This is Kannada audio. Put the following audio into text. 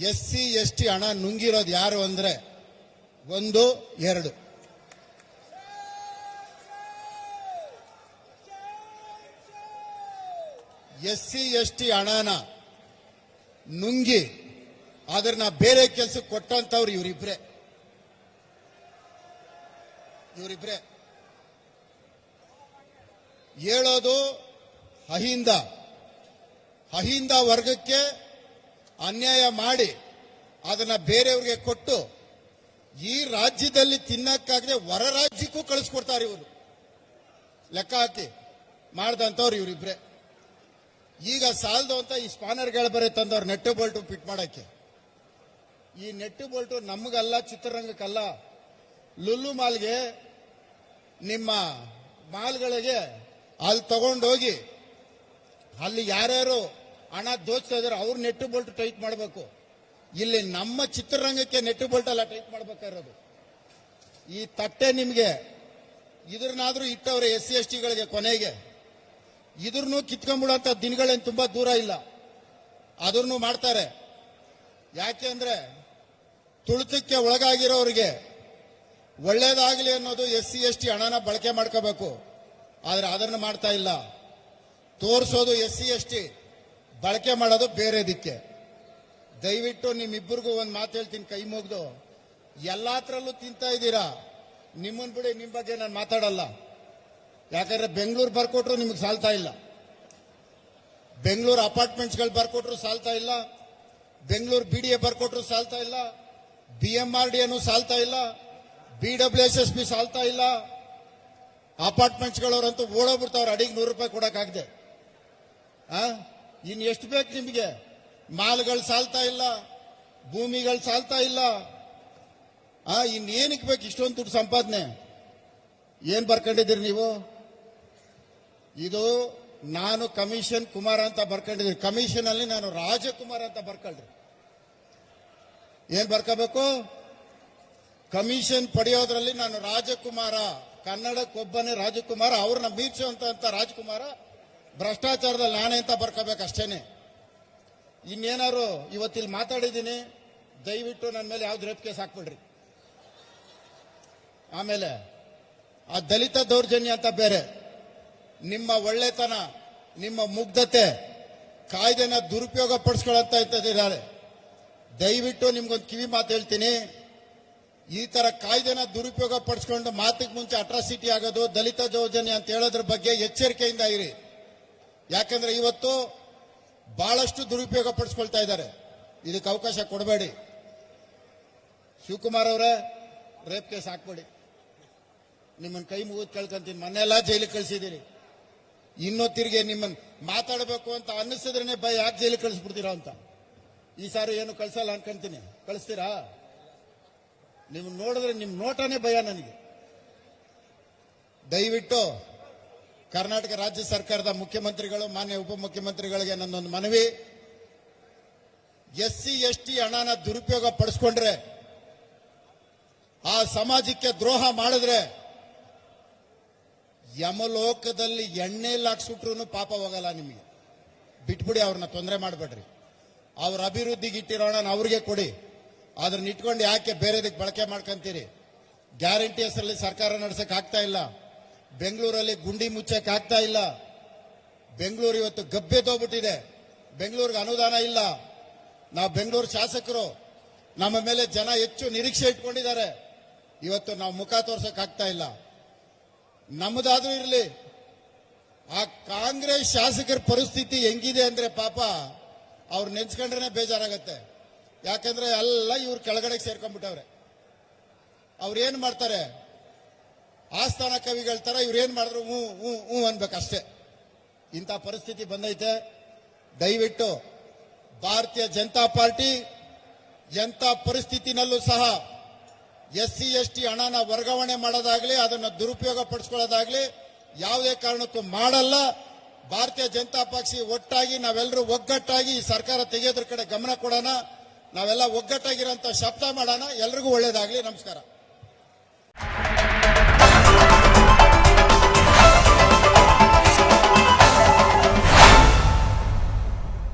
ಎಸ್ ಸಿ, ಎಸ್ ಟಿ ಹಣ ನುಂಗಿರೋದು ಯಾರು ಅಂದ್ರೆ ಒಂದು, ಎರಡು. ಎಸ್ ಸಿ, ಎಸ್ ಟಿ ಹಣನ ನುಂಗಿ ಅದನ್ನ ಬೇರೆ ಕೆಲಸಕ್ಕೆ ಕೊಟ್ಟಂತವ್ರು ಇವರಿಬ್ರೆ. ಇವರಿಬ್ರೆ. ಹೇಳೋದು ಅಹಿಂದ. ಅಹಿಂದ ವರ್ಗಕ್ಕೆ ಅನ್ಯಾಯ ಮಾಡಿ ಅದನ್ನ ಬೇರೆಯವ್ರಿಗೆ ಕೊಟ್ಟು ಈ ರಾಜ್ಯದಲ್ಲಿ ತಿನ್ನಕ್ಕಾಗದೆ ಹೊರ ರಾಜ್ಯಕ್ಕೂ ಕಳಿಸ್ಕೊಡ್ತಾರೆ ಇವರು. ಲೆಕ್ಕ ಹಾಕಿ ಮಾಡ್ದಂತವ್ರು ಇವರಿಬ್ರೆ. ಈಗ ಸಾಲದು ಅಂತ ಈ ಸ್ಪಾನರ್ಗಳು ಬರೀ ತಂದವ್ರು ನೆಟ್ಟು ಬೋಲ್ಟು ಫಿಟ್ ಮಾಡಕ್ಕೆ. ಈ ನೆಟ್ಟು ಬೋಲ್ಟು ನಮಗಲ್ಲ, ಚಿತ್ರರಂಗಕ್ಕಲ್ಲ. ಲುಲ್ಲು ಮಾಲ್ಗೆ ನಿಮ್ಮ ಮಾಲ್ಗಳಿಗೆ ಅಲ್ಲಿ ತಗೊಂಡೋಗಿ ಅಲ್ಲಿ ಯಾರ್ಯಾರು ಹಣ ದೋಚ್ತಾ ಇದಾರೆ ಅವ್ರು ನೆಟ್ಟು ಬೋಲ್ಟ್ ಟೈಟ್ ಮಾಡಬೇಕು. ಇಲ್ಲಿ ನಮ್ಮ ಚಿತ್ರರಂಗಕ್ಕೆ ನೆಟ್ಟು ಬೋಲ್ಟ್ ಎಲ್ಲ ಟೈಟ್ ಮಾಡ್ಬೇಕಾಗಿರೋದು. ಈ ತಟ್ಟೆ ನಿಮಗೆ, ಇದ್ರನ್ನಾದ್ರೂ ಇಟ್ಟವ್ರೆ ಎಸ್ ಸಿ ಎಸ್ ಟಿಗಳಿಗೆ ಕೊನೆಗೆ. ಇದ್ರನ್ನೂ ಕಿತ್ಕೊಂಡ್ಬಿಡೋಂಥ ದಿನಗಳೇನು ತುಂಬಾ ದೂರ ಇಲ್ಲ. ಅದನ್ನು ಮಾಡ್ತಾರೆ. ಯಾಕೆ ಅಂದ್ರೆ ತುಳಿತಕ್ಕೆ ಒಳಗಾಗಿರೋರಿಗೆ ಒಳ್ಳೇದಾಗಲಿ ಅನ್ನೋದು ಎಸ್ ಸಿ ಎಸ್ ಟಿ ಹಣನ ಬಳಕೆ ಮಾಡ್ಕೋಬೇಕು. ಆದ್ರೆ ಅದನ್ನು ಮಾಡ್ತಾ ಇಲ್ಲ. ತೋರಿಸೋದು ಎಸ್ ಸಿ ಎಸ್ ಟಿ ಬಳಕೆ ಮಾಡೋದು ಬೇರೆ ದಿಕ್ಕೆ. ದಯವಿಟ್ಟು ನಿಮ್ಮಿಬ್ಬರಿಗೂ ಒಂದು ಮಾತು ಹೇಳ್ತೀನಿ ಕೈ ಮುಗ್ದು. ಎಲ್ಲಾತ್ರಲ್ಲೂ ತಿಂತಾ ಇದ್ದೀರಾ? ನಿಮ್ಮನ್ ಬಿಡಿ ನಿಮ್ಮ ಬಗ್ಗೆ ನಾನು ಮಾತಾಡಲ್ಲ. ಯಾಕಂದ್ರೆ ಬೆಂಗಳೂರು ಬರ್ಕೊಟ್ರು ನಿಮಗೆ ಸಾಲ್ತಾ ಇಲ್ಲ. ಬೆಂಗಳೂರು ಅಪಾರ್ಟ್ಮೆಂಟ್ಸ್ಗಳು ಬರ್ಕೊಟ್ರು ಸಾಲ್ತಾ ಇಲ್ಲ. ಬೆಂಗಳೂರು ಬಿ ಡಿ ಎ ಬರ್ಕೊಟ್ರು ಸಾಲ್ತಾ ಇಲ್ಲ. ಬಿ ಎಂ ಆರ್ ಡಿ ಏನು ಸಾಲ್ತಾ ಇಲ್ಲ. B W S S B ಸಾಲ್ತಾ ಇಲ್ಲ. ಅಪಾರ್ಟ್ಮೆಂಟ್ಸ್ಗಳವರಂತೂ ಓಡೋಗ್ಬಿಡ್ತಾವ್ರ, ಅಡಿಗೆ ನೂರು ರೂಪಾಯಿ ಕೊಡಕ್ಕಾಗದೆ. ಆ? ಇನ್ ಎಷ್ಟು ಬೇಕು ನಿಮಗೆ? ಮಾಲ್ಗಳು ಸಾಲ್ತಾ ಇಲ್ಲ, ಭೂಮಿಗಳು ಸಾಲ್ತಾ ಇಲ್ಲ. ಆ ಇನ್ನೇನಕ್ಕೆ ಬೇಕು ಇಷ್ಟೊಂದು ದುಡ್ಡು ಸಂಪಾದನೆ? ಏನ್ ಬರ್ಕೊಂಡಿದ್ದೀರಿ ನೀವು? ಇದು ನಾನು ಕಮಿಷನ್ ಕುಮಾರ್ ಅಂತ ಬರ್ಕೊಂಡಿದ್ದೀನಿ. ಕಮಿಷನ್ ಅಲ್ಲಿ ನಾನು ರಾಜಕುಮಾರ್ ಅಂತ ಬರ್ಕೊಳ್ರಿ. ಏನ್ ಬರ್ಕೋಬೇಕು? ಕಮಿಷನ್ ಪಡೆಯೋದ್ರಲ್ಲಿ ನಾನು ರಾಜಕುಮಾರ, ಕನ್ನಡಕ್ಕೊಬ್ಬನೇ ರಾಜಕುಮಾರ, ಅವ್ರನ್ನ ಮೀರ್ಸುವಂತ ರಾಜಕುಮಾರ ಭ್ರಷ್ಟಾಚಾರದಲ್ಲಿ ನಾನೇ ಅಂತ ಬರ್ಕೋಬೇಕು ಅಷ್ಟೇನೆ ಇನ್ನೇನಾರು ಇವತ್ತಿಲ್ಲಿ ಮಾತಾಡಿದ್ದೀನಿ, ದಯವಿಟ್ಟು ನನ್ನ ಮೇಲೆ ಯಾವ್ದು ರೇಪ್ ಕೇಸ್ ಹಾಕ್ಬಿಡ್ರಿ. ಆಮೇಲೆ, ಆ ದಲಿತ ದೌರ್ಜನ್ಯ ಅಂತ ಬೇರೆ. ನಿಮ್ಮ ಒಳ್ಳೆತನ, ನಿಮ್ಮ ಮುಗ್ಧತೆ, ಕಾಯ್ದೆನ ದುರುಪಯೋಗ ಪಡಿಸ್ಕೊಳ್ಳಂತ ಇದ್ದಾರೆ ದಯವಿಟ್ಟು ನಿಮ್ಗೊಂದು ಕಿವಿ ಮಾತು ಹೇಳ್ತೀನಿ. ಈ ತರ ಕಾಯ್ದೆನ ದುರುಪಯೋಗ ಪಡಿಸ್ಕೊಂಡು ಮಾತಿಗೆ ಮುಂಚೆ ಅಟ್ರಾಸಿಟಿ ಆಗೋದು, ದಲಿತ ದೌರ್ಜನ್ಯ ಅಂತ ಹೇಳೋದ್ರ ಬಗ್ಗೆ ಎಚ್ಚರಿಕೆಯಿಂದ ಇರಿ. ಯಾಕಂದ್ರೆ ಇವತ್ತು ಬಹಳಷ್ಟು ದುರುಪಯೋಗ ಪಡಿಸ್ಕೊಳ್ತಾ ಇದ್ದಾರೆ. ಇದಕ್ಕೆ ಅವಕಾಶ ಕೊಡಬೇಡಿ. ಶಿವಕುಮಾರ್ ಅವರೇ, ರೇಪ್ ಕೇಸ್ ಹಾಕ್ಬೇಡಿ. ನಿಮ್ಮನ್ನ ಕೈ ಮುಗಿದು ಕೇಳ್ಕೊಂತೀನಿ. ಮನೆಲ್ಲ ಜೈಲಿಗೆ ಕಳಿಸಿದ್ದೀರಿ. ಇನ್ನೂ ತಿರುಗಿ ನಿಮ್ಮನ್ನ ಮಾತಾಡಬೇಕು ಅಂತ ಅನ್ನಿಸಿದ್ರೆ ಭಯ ಯಾಕೆ ಜೈಲಿಗೆ ಕಳಿಸ್ಬಿಡ್ತೀರಾ ಅಂತ. ಈ ಸಾರಿ ಏನು ಕಳ್ಸಲ್ಲ ಅನ್ಕೊಂತೀನಿ. ಕಳಿಸ್ತೀರಾ? ನಿಮ್ಮ ನೋಡಿದ್ರೆ ನಿಮ್ಮ ನೋಟನೇ ಭಯ ನನಗೆ. ದಯವಿಟ್ಟು ಕರ್ನಾಟಕ ರಾಜ್ಯ ಸರ್ಕಾರದ ಮುಖ್ಯಮಂತ್ರಿಗಳು, ಮಾನ್ಯ ಉಪಮುಖ್ಯಮಂತ್ರಿಗಳಿಗೆ ನನ್ನೊಂದು ಮನವಿ. ಎಸ್ ಸಿ ಎಸ್ ಟಿ ಹಣನ ದುರುಪಯೋಗ ಪಡಿಸ್ಕೊಂಡ್ರೆ, ಆ ಸಮಾಜಕ್ಕೆ ದ್ರೋಹ ಮಾಡಿದ್ರೆ, ಯಮಲೋಕದಲ್ಲಿ ಎಣ್ಣೆಯಲ್ಲಿ ಹಾಕ್ಸ್ಬಿಟ್ರು ಪಾಪ ಹೋಗಲ್ಲ ನಿಮಗೆ. ಬಿಟ್ಬಿಡಿ ಅವ್ರನ್ನ ತೊಂದರೆ ಮಾಡಬೇಡ್ರಿ. ಅವ್ರ ಅಭಿವೃದ್ಧಿಗೆ ಇಟ್ಟಿರೋಣ ಅವ್ರಿಗೆ ಕೊಡಿ. ಅದನ್ನ ಇಟ್ಕೊಂಡು ಯಾಕೆ ಬೇರೆದಕ್ಕೆ ಬಳಕೆ ಮಾಡ್ಕೊಂತೀರಿ? ಗ್ಯಾರಂಟಿ ಹೆಸರಲ್ಲಿ ಸರ್ಕಾರ ನಡ್ಸಕ್ ಆಗ್ತಾ ಇಲ್ಲ. ಬೆಂಗಳೂರಲ್ಲಿ ಗುಂಡಿ ಮುಚ್ಚಕ್ಕೆ ಆಗ್ತಾ ಇಲ್ಲ. ಬೆಂಗಳೂರು ಇವತ್ತು ಗಬ್ಬೆ ತೋಗ್ಬಿಟ್ಟಿದೆ. ಬೆಂಗಳೂರಿಗೆ ಅನುದಾನ ಇಲ್ಲ. ನಾವು ಬೆಂಗಳೂರು ಶಾಸಕರು, ನಮ್ಮ ಮೇಲೆ ಜನ ಹೆಚ್ಚು ನಿರೀಕ್ಷೆ ಇಟ್ಕೊಂಡಿದ್ದಾರೆ. ಇವತ್ತು ನಾವು ಮುಖ ತೋರ್ಸಕ್ ಆಗ್ತಾ ಇಲ್ಲ. ನಮ್ಮದಾದ್ರೂ ಇರಲಿ. ಆ ಕಾಂಗ್ರೆಸ್ ಶಾಸಕರ ಪರಿಸ್ಥಿತಿ ಹೆಂಗಿದೆ ಅಂದ್ರೆ ಪಾಪ ಅವ್ರು ನೆನ್ಸ್ಕೊಂಡ್ರೆ ಬೇಜಾರಾಗತ್ತೆ. ಯಾಕಂದ್ರೆ ಎಲ್ಲ ಇವ್ರು ಕೆಳಗಡೆ ಸೇರ್ಕೊಂಡ್ಬಿಟ್ಟವ್ರೆ. ಅವ್ರು ಏನ್ ಮಾಡ್ತಾರೆ? ಆಸ್ಥಾನ ಕವಿಗಳ ತರ ಇವ್ರು ಏನ್ ಮಾಡಿದ್ರು? ಹ್ಞೂ ಹ್ಞೂ ಹ್ಞೂ ಅನ್ಬೇಕಷ್ಟೇ. ಇಂಥ ಪರಿಸ್ಥಿತಿ ಬಂದೈತೆ. ದಯವಿಟ್ಟು ಭಾರತೀಯ ಜನತಾ ಪಾರ್ಟಿ ಎಂಥ ಪರಿಸ್ಥಿತಿನಲ್ಲೂ ಸಹ ಎಸ್ ಸಿ ಎಸ್ ಟಿ ಹಣನ ವರ್ಗಾವಣೆ ಮಾಡೋದಾಗ್ಲಿ, ಅದನ್ನು ದುರುಪಯೋಗ ಪಡಿಸ್ಕೊಳ್ಳೋದಾಗ್ಲಿ ಯಾವುದೇ ಕಾರಣಕ್ಕೂ ಮಾಡಲ್ಲ. ಭಾರತೀಯ ಜನತಾ ಪಕ್ಷಿ ಒಟ್ಟಾಗಿ ನಾವೆಲ್ಲರೂ ಒಗ್ಗಟ್ಟಾಗಿ ಈ ಸರ್ಕಾರ ತೆಗೆಯೋದ್ರ ಕಡೆ ಗಮನ ಕೊಡೋಣ. ನಾವೆಲ್ಲ ಒಗ್ಗಟ್ಟಾಗಿರೋಂಥ ಶಬ್ದ ಮಾಡೋಣ. ಎಲ್ರಿಗೂ ಒಳ್ಳೇದಾಗ್ಲಿ. ನಮಸ್ಕಾರ.